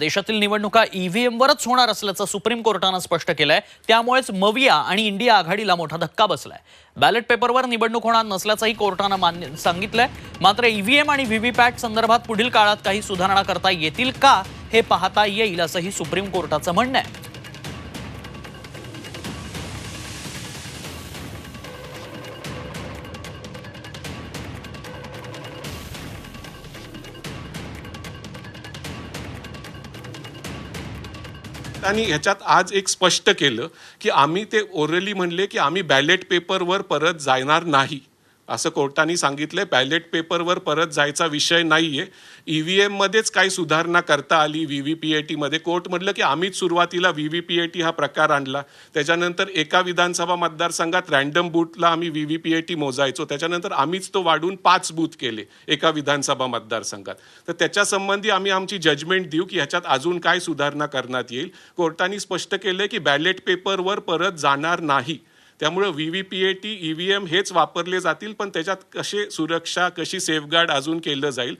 देशातील निवडणुका ईव्हीएमवरच होणार असल्याचं सुप्रीम कोर्टानं स्पष्ट केलंय. त्यामुळेच मविया आणि इंडिया आघाडीला मोठा धक्का बसलाय. बॅलेट पेपरवर निवडणूक होणार नसल्याचंही कोर्टानं मान्य सांगितलंय. मात्र ईव्हीएम आणि व्हीव्हीपॅट संदर्भात पुढील काळात काही सुधारणा करता येतील का हे पाहता येईल असंही सुप्रीम कोर्टाचं म्हणणं आहे. आणि ह्याच्यात आज एक स्पष्ट केलं की आम्ही ते ओरली म्हणले की आम्ही बॅलेट पेपरवर परत जाणार नाही. असं कोर्टाने सांगितलंय. बॅलेट पेपरवर परत जायचा विषय नाहीये. व्ही एममध्येच काही सुधारणा करता आली. व्ही व्ही पी ए टीमध्ये कोर्ट म्हटलं की आम्हीच सुरुवातीला टी हा प्रकार आणला. त्याच्यानंतर एका विधानसभा मतदारसंघात रॅन्डम बूथला आम्ही V V P A T मोजायचो. त्याच्यानंतर आम्हीच तो वाढून पाच बूथ केले एका विधानसभा मतदारसंघात. तर त्याच्यासंबंधी आम्ही आमची जजमेंट देऊ की ह्याच्यात अजून काय सुधारणा करण्यात येईल. कोर्टाने स्पष्ट केलं की बॅलेट पेपरवर परत जाणार नाही. त्यामुळे व्ही ईव्हीएम हेच वापरले जातील पण त्याच्यात कसे सुरक्षा कशी सेफगार्ड अजून केलं जाईल?